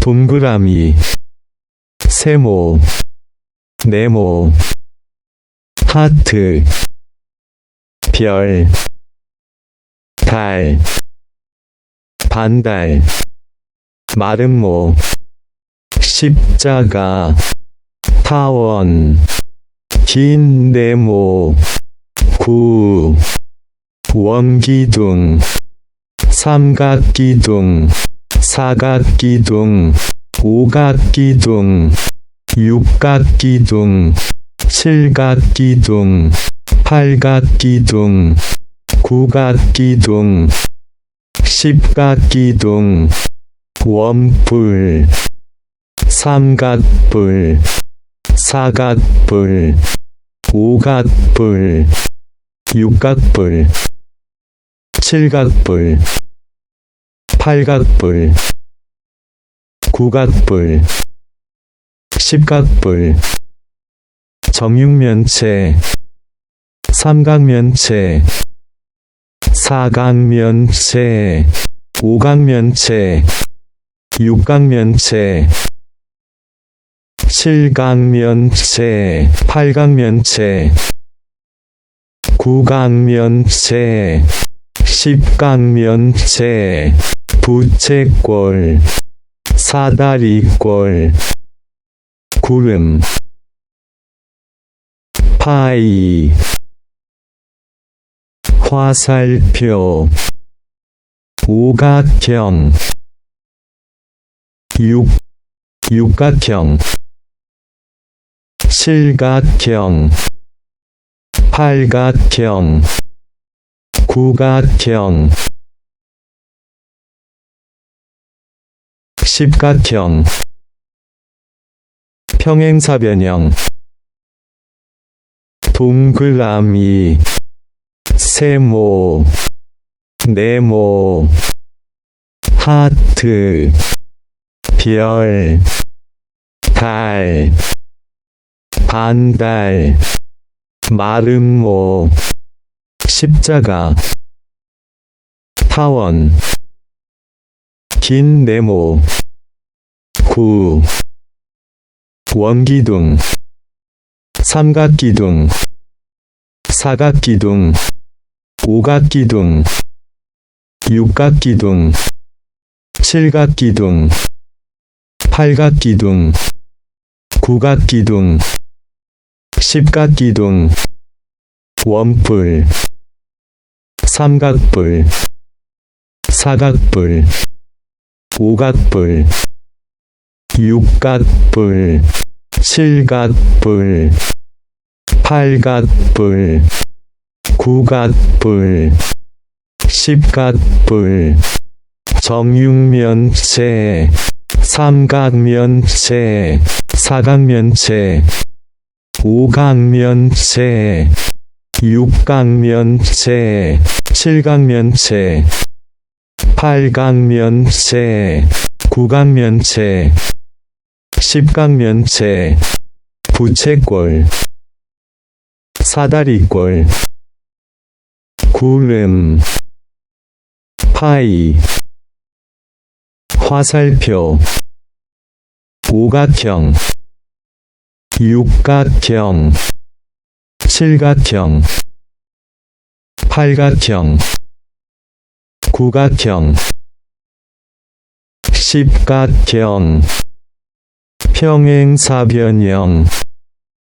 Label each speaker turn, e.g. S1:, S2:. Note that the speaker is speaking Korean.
S1: 동그라미 세모 네모 하트 별 달, 반달, 마름모, 십자가, 타원, 긴 네모, 구, 원기둥, 삼각기둥, 사각기둥, 오각기둥, 육각기둥, 칠각기둥, 팔각기둥, 구각기둥, 십각기둥, 원뿔, 삼각뿔, 사각뿔, 오각뿔, 육각뿔, 칠각뿔, 팔각뿔, 구각뿔, 십각뿔, 정육면체, 삼각면체, 사각면체, 오각면체, 육각면체, 칠각면체, 팔각면체, 구각면체, 십각면체, 부채꼴, 사다리꼴, 구름, 파이, 화살표, 오각형, 육, 육각형, 칠각형, 팔각형, 구각형, 십각형, 평행사변형, 동그라미, 세모, 네모, 하트, 별, 달, 반달, 마름모, 십자가, 타원, 긴 네모, 구, 원기둥, 삼각기둥, 사각기둥, 오각기둥, 육각기둥, 칠각기둥, 팔각기둥, 구각기둥, 십각기둥, 원뿔, 삼각뿔, 사각뿔, 오각뿔, 육각뿔, 칠각뿔, 팔각뿔, 구각뿔, 십각뿔, 정육면체, 삼각면체, 사각면체, 오각면체, 육각면체, 칠각면체, 팔각면체, 구각면체, 십각면체, 부채꼴, 사다리꼴, 구름, 파이, 화살표, 오각형, 육각형, 칠각형, 팔각형, 구각형, 십각형, 평행사변형,